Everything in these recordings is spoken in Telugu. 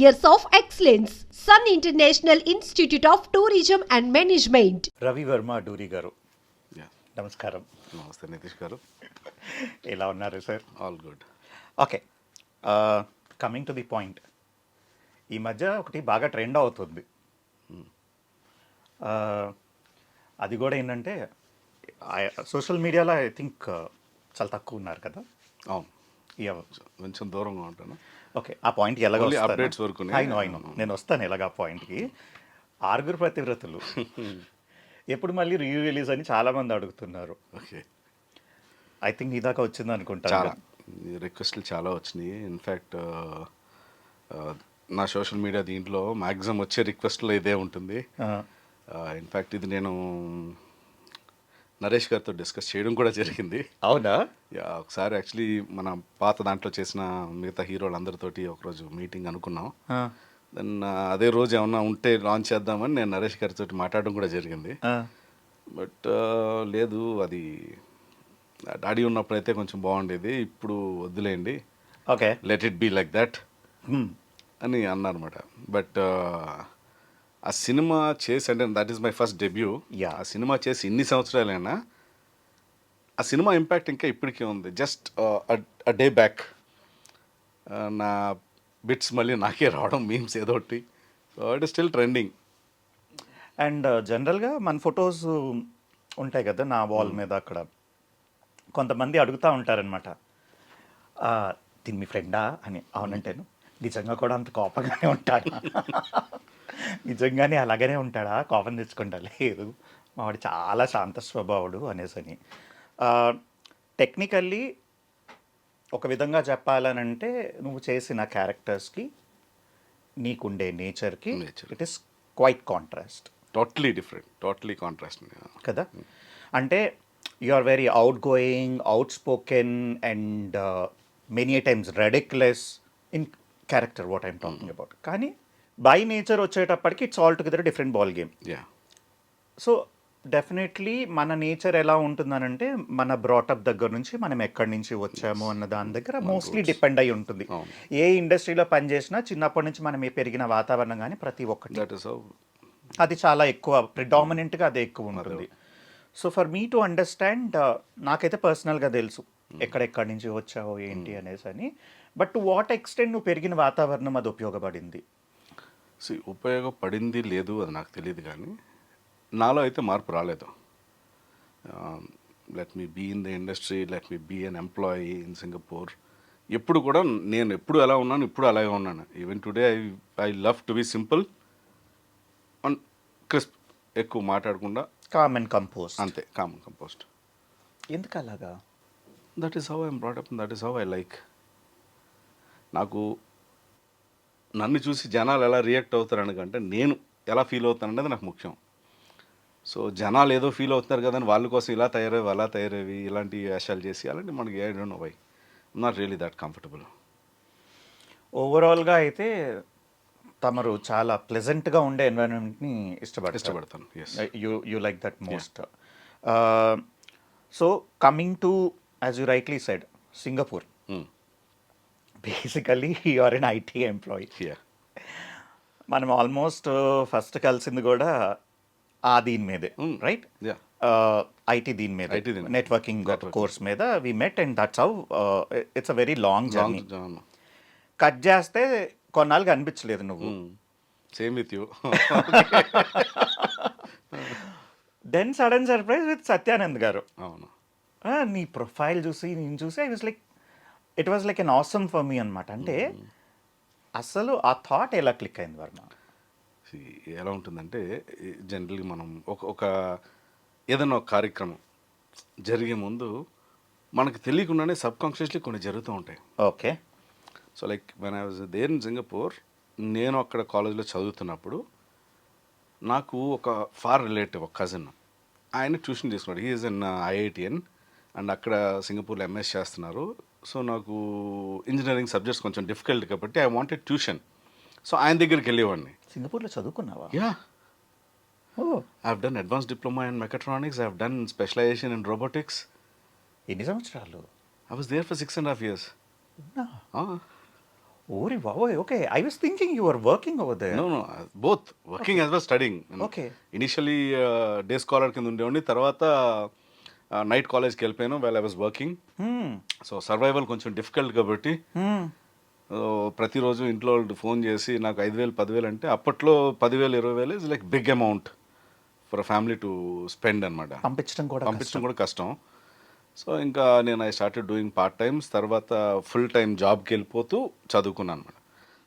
years of excellence. Sun International Institute of Tourism and Management. Ravi Varma Duri గారు. యా నమస్కారం. నమస్తే నితీష్ గారు. ఎలా ఉన్నారు sir? All good okay. Coming to the point ఈ మధ్య ఒకటి బాగా ట్రెండ్ అవుతుంది. Uh, అది కూడా ఏంటంటే సోషల్ మీడియాలో ఐ థింక్ చాలా తక్కువ ఉన్నారు కదా? అవును. Yeah. కొంచెం దూరంగా ఉంటాను. ఓకే ఆ పాయింట్ ఎలాగో updates వరకునే. అయినో అయినో నేను వస్తాను ఎలాగ ఆ పాయింట్కి ఆరుగురు ప్రతివ్రతలు. ఎప్పుడు మళ్ళీ రీ రిలీజ్ అని చాలా మంది అడుగుతున్నారు. ఓకే. ఐ థింక్ ఇదాకా వచ్చింది అనుకుంటా చాలా. రిక్వెస్ట్లు చాలా వచ్చినాయి. ఇన్ఫ్యాక్ట్ నా సోషల్ మీడియా దీంట్లో మ్యాక్సిమం వచ్చే రిక్వెస్ట్లో ఇదే ఉంటుంది. ఇన్ఫ్యాక్ట్ ఇది నేను నరేష్ గారితో డిస్కస్ చేయడం కూడా జరిగింది. అవునా? యా ఒకసారి యాక్చువల్లీ మన పాత దాంట్లో చేసిన మిగతా హీరోలందరితోటి ఒకరోజు మీటింగ్ అనుకున్నాం. దెన్ అదే రోజు ఏమన్నా ఉంటే లాంచ్ చేద్దామని నేను నరేష్ గారితో మాట్లాడడం కూడా జరిగింది. బట్ లేదు అది డాడీ ఉన్నప్పుడైతే కొంచెం బాగుండేది ఇప్పుడు వద్దులేండి. Okay. Let it be like that అని అన్నారన్నమాట. బట్ ఆ సినిమా చేసి అంటే that is my first debut Yeah. ఆ సినిమా చేసి ఇన్ని సంవత్సరాలైనా ఆ సినిమా ఇంపాక్ట్ ఇంకా ఇప్పటికే ఉంది. జస్ట్ అ డే బ్యాక్ నా బిట్స్ మళ్ళీ నాకే రావడం మీమ్స్ ఏదో ఒకటి. So it is still trending and జనరల్గా మన ఫొటోస్ ఉంటాయి కదా నా వాల్ మీద అక్కడ. కొంతమంది అడుగుతూ ఉంటారనమాట దీని మీ ఫ్రెండా అని. అవునంటేను. నిజంగా కూడా అంత కోపంగానే ఉంటాడా నిజంగానే అలాగనే ఉంటాడా? కోపం తెచ్చుకుంటా లేదు. మావాడు చాలా శాంత స్వభావుడు అనేసని టెక్నికల్లీ ఒక విధంగా చెప్పాలనంటే నువ్వు చేసిన క్యారెక్టర్స్కి నీకుండే నేచర్కి. It is quite contrast totally different totally contrast కదా? అంటే you are very outgoing outspoken and many times ridiculous in character what I'm talking about కానీ బై నేచర్ వచ్చేటప్పటికి it's altogether different ball game yeah so definitely మన నేచర్ ఎలా ఉంటుందనంటే మన బ్రాటప్ దగ్గర నుంచి మనం ఎక్కడి నుంచి వచ్చాము అన్న దాని దగ్గర మోస్ట్లీ డిపెండ్ అయి ఉంటుంది. ఏ ఇండస్ట్రీలో పనిచేసినా చిన్నప్పటి నుంచి మనం ఏ పెరిగిన వాతావరణం కానీ ప్రతి ఒక్కటి అది చాలా ఎక్కువ ప్రిడామినెంట్గా అదే ఎక్కువ ఉంటుంది. So for me to understand నాకైతే పర్సనల్గా తెలుసు ఎక్కడెక్కడి నుంచి వచ్చావో ఏంటి అనేసి అని బట్ టు వాట్ ఎక్స్టెంట్ నువ్వు పెరిగిన వాతావరణం అది ఉపయోగపడింది? సి ఉపయోగపడింది లేదు అది నాకు తెలియదు కానీ నాలో అయితే మార్పు రాలేదు. Let me be in the industry let me be an employee in Singapore ఎప్పుడు కూడా నేను ఎప్పుడు ఎలా ఉన్నాను ఇప్పుడు అలాగే ఉన్నాను. Even today I I love to be simple and crisp ఎక్కువ మాట్లాడకుండా కామన్ కంపోజ్ అంతే కామన్ కంపోస్ట్ ఎందుకు అలాగా? That is how I'm brought up that is how I like నాకు నన్ను చూసి జనాలు ఎలా రియాక్ట్ అవుతారు కంటే నేను ఎలా ఫీల్ అవుతాను అనేది నాకు ముఖ్యం. సో జనాలు ఏదో ఫీల్ అవుతున్నారు కదా అని వాళ్ళ కోసం ఇలా తయారవి అలా తయారవి ఇలాంటి వేషాలు చేసి అలాంటి మనకి I don't know why not really that comfortable ఓవరాల్గా అయితే తమరు చాలా ప్లెజెంట్గా ఉండే ఎన్వైరన్మెంట్ని ఇష్టపడతారు. ఇష్టపడతాను yes you you like that most so coming to as you rightly said Singapore basically are an IT employee మనం ఆల్మోస్ట్ ఫస్ట్ కలిసింది కూడా ఆ దీని మీదే. రైట్ యా ఐటీ దీని మీద. నెట్వర్కింగ్. కోర్స్ మీద. We met and that's how it's a very long journey cut చేస్తే కొన్నాళ్ళు కనిపించలేదు నువ్వు. Same with you then sudden surprise with Satyanand garu. అవును. నీ ప్రొఫైల్ చూసి నేను చూసి I was like it was like an awesome for me అనమాట అంటే అసలు ఆ థాట్ ఎలా క్లిక్ అయింది వర్మ? ఎలా ఉంటుందంటే జనరల్లీ మనం ఒక ఒక ఏదైనా ఒక కార్యక్రమం జరిగే ముందు మనకు తెలియకుండానే సబ్ కాన్షియస్లీ కొన్ని జరుగుతూ ఉంటాయి. Okay. So like when I was there in Singapore నేను అక్కడ కాలేజ్లో చదువుతున్నప్పుడు నాకు ఒక ఫార్ రిలేటివ్ ఒక కజిన్ ఆయన ట్యూషన్ తీసుకున్నాడు. హీఈస్ ఇన్ ఐఐటిఎన్ అండ్ అక్కడ సింగపూర్లో ఎంఎస్ చేస్తున్నారు. సో నాకు ఇంజనీరింగ్ సబ్జెక్ట్స్ కొంచెం డిఫికల్ట్ కాబట్టి ఐ వాంటెడ్ ట్యూషన్ సో ఆయన దగ్గరికి వెళ్ళేవాడిని. సింగపూర్లో చదువుకున్నావా? Yeah I've done advanced diploma in mechatronics. I've done specialization in robotics. ఎన్ని సంవత్సరాలు? For six and a half years. అవునా? Ah, ఓరి బాబోయ్. Okay. I was thinking you are working over there no no both working as well studying Okay. Initially day scholar కింద ఉండేవాడిని. తర్వాత నైట్ కాలేజ్కి వెళ్ళిపోయాను well I was working. So survival కొంచెం డిఫికల్ట్ కాబట్టి ప్రతిరోజు ఇంట్లో వాళ్ళు ఫోన్ చేసి నాకు ఐదు వేలు పదివేలు అంటే అప్పట్లో పదివేలు ఇరవై వేలు is like big amount for family to spend అనమాట పంపించడం కూడా పంపించడం కూడా కష్టం. సో ఇంకా నేను I started doing part times తర్వాత ఫుల్ టైం జాబ్కి వెళ్ళిపోతూ చదువుకున్నాను అనమాట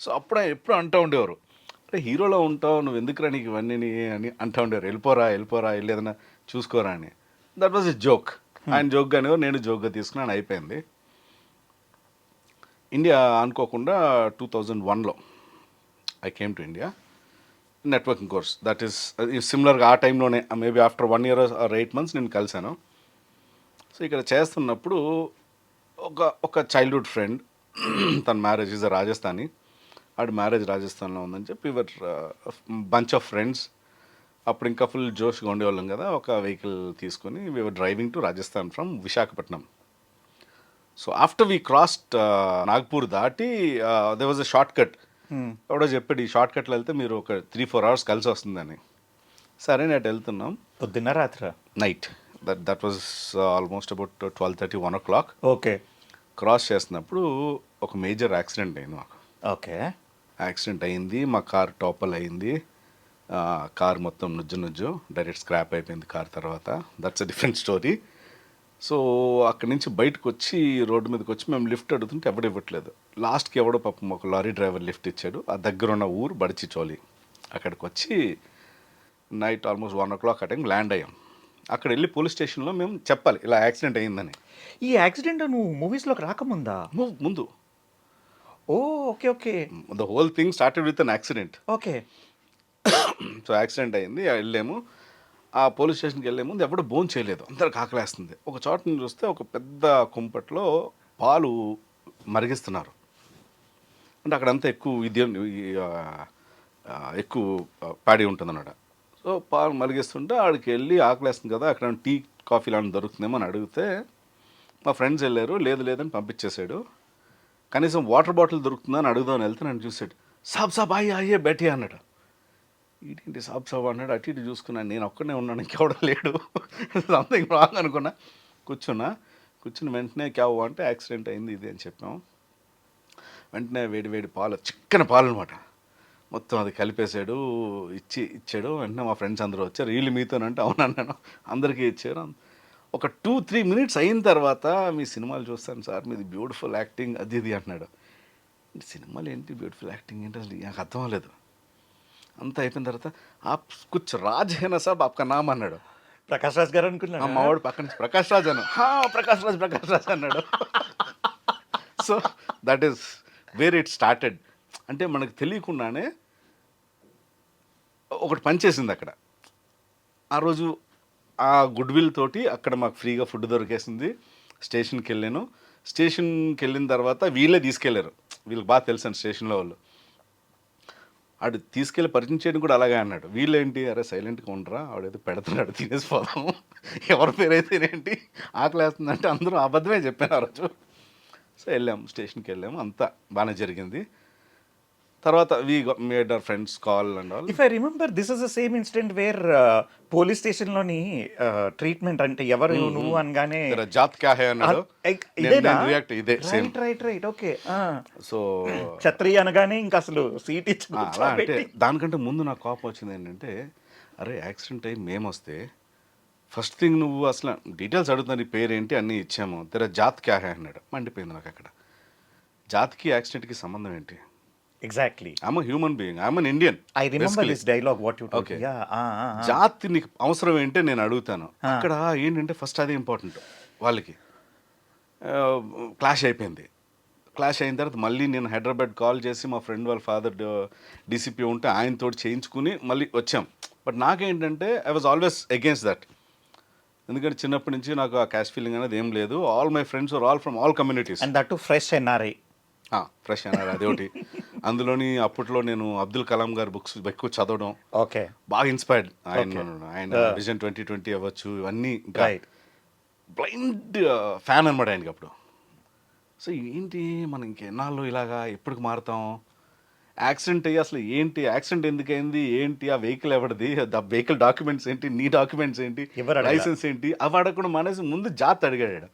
సో అప్పుడు ఎప్పుడు అంటూ ఉండేవారు అంటే హీరోలో ఉంటావు నువ్వు ఎందుకురా నీకు ఇవన్నీ అని అంటూ ఉండేవారు వెళ్ళిపోరా వెళ్ళిపోరా వెళ్ళి ఏదైనా చూసుకోరా అని. దట్ వాజ్ ఎ జోక్ ఆయన జోక్ అనేవారు నేను జోక్గా తీసుకున్నాను అయిపోయింది. ఇండియా అనుకోకుండా టూ థౌజండ్ వన్లో I came to India networking course that is సిమిలర్గా ఆ టైంలోనే maybe after one year or eight months నేను కలిశాను. సో ఇక్కడ చేస్తున్నప్పుడు ఒక ఒక చైల్డ్హుడ్ ఫ్రెండ్ తన మ్యారేజ్ ఈజ్ రాజస్థానీ ఆడి మ్యారేజ్ రాజస్థాన్లో ఉందని చెప్పి ఇవర్ బంచ్ ఆఫ్ ఫ్రెండ్స్ అప్పుడు ఇంకా ఫుల్ జోష్గా ఉండేవాళ్ళం కదా ఒక వెహికల్ తీసుకొని we're driving to Rajasthan from Visakhapatnam so after we crossed Nagpur దాటి they was a short cut ఎవడో చెప్పాడు ఈ షార్ట్ కట్లో వెళ్తే మీరు ఒక త్రీ ఫోర్ అవర్స్ కలిసి వస్తుందని. సరే నేను వెళ్తున్నాం. పొద్దున్న రాత్ర? Night that that was almost about twelve thirty one o'clock okay. Cross చేస్తున్నప్పుడు ఒక మేజర్ యాక్సిడెంట్ అయింది మాకు. ఓకే. యాక్సిడెంట్ అయింది మా కార్ టాపల్ అయింది. కార్ మొత్తం నుజ్జు నుజ్జు డైరెక్ట్ స్క్రాప్ అయిపోయింది కార్ తర్వాత. That's a different story so అక్కడి నుంచి బయటకు వచ్చి రోడ్డు మీదకి వచ్చి మేము లిఫ్ట్ అడుగుతుంటే ఎవడు ఇవ్వట్లేదు. లాస్ట్కి ఎవడో పాపం ఒక లారీ డ్రైవర్ లిఫ్ట్ ఇచ్చాడు. ఆ దగ్గర ఉన్న ఊరు బడిచి చోలి. అక్కడికి వచ్చి night almost one o'clock ఆ టైం ల్యాండ్ అయ్యాం. అక్కడ వెళ్ళి పోలీస్ స్టేషన్లో మేము చెప్పాలి ఇలా యాక్సిడెంట్ అయిందని ఈ యాక్సిడెంట్ నువ్వు మూవీస్లోకి రాకముందా? ముందు. ఓ okay okay. The whole thing started with an accident okay. So accident అయింది వెళ్ళాము. ఆ పోలీస్ స్టేషన్కి వెళ్ళే ముందు ఎవడో బోన్ చేయలేదు అందరికి ఆకలేస్తుంది ఒక చోట నుంచి చూస్తే ఒక పెద్ద కుంపట్లో పాలు మరిగిస్తున్నారు. అంటే అక్కడంతా ఎక్కువ విద్య ఎక్కువ ప్యాడీ ఉంటుందన్నమాట. సో పాలు మరిగిస్తుంటే ఆడికి వెళ్ళి ఆకలేస్తుంది కదా అక్కడ టీ కాఫీ లాంటి దొరుకుతుందేమో అని అడిగితే మా ఫ్రెండ్స్ వెళ్ళారు లేదు లేదని పంపించేశాడు. కనీసం వాటర్ బాటిల్ దొరుకుతుందని అడుగుదామని వెళ్తే నన్ను చూసాడు సాబ్ సాబ్ అయ్యే అయ్యే బెటీ అన్నాడు. ఏంటి సాబ్ సాబ్ అన్నాడు అటు ఇటు చూసుకున్నాను నేను ఒక్కడనే ఉన్నాను ఇంకెవడం లేడు. సంథింగ్ రాంగ్ అనుకున్నా. కూర్చున్నా. కూర్చుని వెంటనే క్యావ్ అంటే యాక్సిడెంట్ అయింది ఇది అని చెప్పాం. వెంటనే వేడి వేడి పాలు చిక్కన పాలు అనమాట మొత్తం అది కలిపేశాడు ఇచ్చి ఇచ్చాడు. వెంటనే మా ఫ్రెండ్స్ అందరూ వచ్చారు. వీళ్ళు మీతోనంటే అవునన్నాను అందరికీ ఇచ్చారు. ఒక టూ త్రీ మినిట్స్ అయిన తర్వాత మీ సినిమాలు చూస్తాను సార్ మీది బ్యూటిఫుల్ యాక్టింగ్ అది ఇది అంటున్నాడు సినిమాలు ఏంటి బ్యూటిఫుల్ యాక్టింగ్ ఏంటి అసలు? నాకు అర్థం అవ్వలేదు. అంతా అయిపోయిన తర్వాత ఆప్ కుచ్ రాజ్ హేనా సాబ్ ఆప్కా నామ్ అన్నాడు. ప్రకాష్ రాజ్ గారు ఆ అనుకున్నాను మావాడు పక్కన నుంచి ప్రకాష్ రాజ్ అను. "హా, ప్రకాష్ రాజ్ ప్రకాష్ రాజ్ అన్నాడు. So that is where it started అంటే మనకు తెలియకుండానే ఒకటి పనిచేసింది అక్కడ. ఆ రోజు ఆ గుడ్ విల్ తోటి అక్కడ మాకు ఫ్రీగా ఫుడ్ దొరికేసింది. స్టేషన్కి వెళ్ళాను. స్టేషన్కి వెళ్ళిన తర్వాత వీళ్ళే తీసుకెళ్ళారు వీళ్ళకి బాగా తెలుసు స్టేషన్లో వాళ్ళు. ఆడు తీసుకెళ్ళి పరిచయం చేయడం కూడా అలాగే అన్నాడు. వీళ్ళేంటి? అరే సైలెంట్గా ఉండరా? ఆడేదో పెడుతున్నాడు తినేసి పోదాం. ఎవరి పేరైతేనేంటి ఆకలేస్తుందంటే అందరూ అబద్ధమే చెప్పాను ఆ రోజు. సో వెళ్ళాము స్టేషన్కి వెళ్ళాము అంతా బాగానే జరిగింది. తర్వాత we made our friends call and all if I remember this is the same incident where police స్టేషన్లోని treatment అంటే ఎవరు నువ్వు అనగానే జాత్ క్యా హై అన్నాడు? రియాక్ట్ ఇదే right right right okay so Chatri అనగానే ఇంకా అసలు సీట్ ఇచ్చి అంటే దానికంటే ముందు నాకు కోపం వచ్చింది ఏంటంటే అరే యాక్సిడెంట్ అయ్యి మేము వస్తే ఫస్ట్ థింగ్ నువ్వు అసలు డీటెయిల్స్ అడుగుతున్నా పేరేంటి అన్నీ ఇచ్చాము. తెర జాత్ క్యా హై అన్నాడు. మండిపోయింది నాకు అక్కడ. జాత్కి యాక్సిడెంట్కి సంబంధం ఏంటి? Exactly I'm human being I'm an Indian I remember this dialogue what you. Yeah జాతి నీకు అవసరం ఏంటో నేను అడుగుతాను. అక్కడ ఏంటంటే ఫస్ట్ అదే ఇంపార్టెంట్ వాళ్ళకి. క్లాష్ అయిపోయింది. క్లాష్ అయిన తర్వాత మళ్ళీ నేను హైదరాబాద్ కాల్ చేసి మా ఫ్రెండ్ వాళ్ళ ఫాదర్ డీసీపీ ఉంటే ఆయనతో చేయించుకుని మళ్ళీ వచ్చాం. బట్ నాకేంటంటే I was always against that ఎందుకంటే చిన్నప్పటి నుంచి నాకు ఆ క్యాష్ ఫీలింగ్ అనేది ఏం లేదు. All my friends are all from all communities and that fresh NRI fresh అన్నారు అదొకటి. అందులోని అప్పట్లో నేను అబ్దుల్ కలాం గారి బుక్స్ ఎక్కువ చదవడం ఓకే. బాగా ఇన్స్పైర్డ్. ఆయన. ఆయన. విజన్ ట్వంటీ ట్వంటీ అవ్వచ్చు ఇవన్నీ బ్లైండ్ ఫ్యాన్ అనమాట ఆయనకి అప్పుడు. సో ఏంటి మనం ఇంకెన్నాళ్ళు ఇలాగా ఎప్పటికి మారుతాం? యాక్సిడెంట్ అయ్యి అసలు ఏంటి? యాక్సిడెంట్ ఎందుకైంది? ఏంటి? ఆ వెహికల్ ఎవరిది? ఆ వెహికల్ డాక్యుమెంట్స్ ఏంటి? నీ డాక్యుమెంట్స్ ఏంటి? లైసెన్స్ ఏంటి? అవి అడగకుండా మనసు ముందు జాత్ అడిగాడు